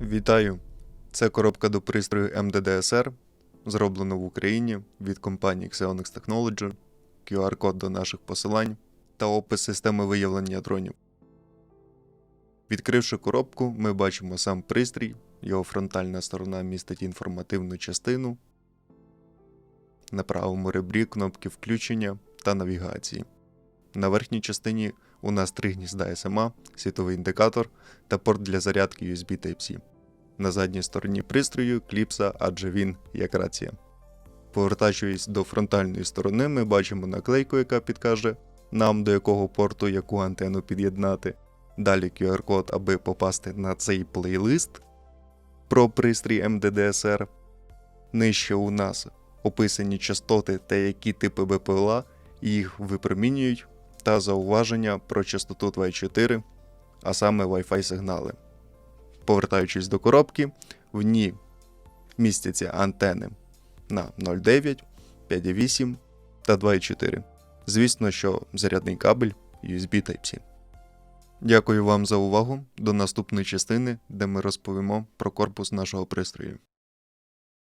Вітаю! Це коробка до пристрою MDDSR, зроблена в Україні від компанії Xeonix Technology, QR-код до наших посилань та опис системи виявлення дронів. Відкривши коробку, ми бачимо сам пристрій, його фронтальна сторона містить інформативну частину. На правому ребрі кнопки включення та навігації. На верхній частині у нас три гнізда SMA, світовий індикатор та порт для зарядки USB Type-C. На задній стороні пристрою кліпса, адже він як рація. Повертаючись до фронтальної сторони, ми бачимо наклейку, яка підкаже нам до якого порту яку антенну під'єднати. Далі QR-код, аби попасти на цей плейлист про пристрій MDDSR. Нижче у нас описані частоти та які типи БПЛА їх випромінюють, та зауваження про частоту 2.4, а саме Wi-Fi сигнали. Повертаючись до коробки, в ній містяться антени на 0,9, 5,8 та 2,4. Звісно, що зарядний кабель USB Type-C. Дякую вам за увагу. До наступної частини, де ми розповімо про корпус нашого пристрою.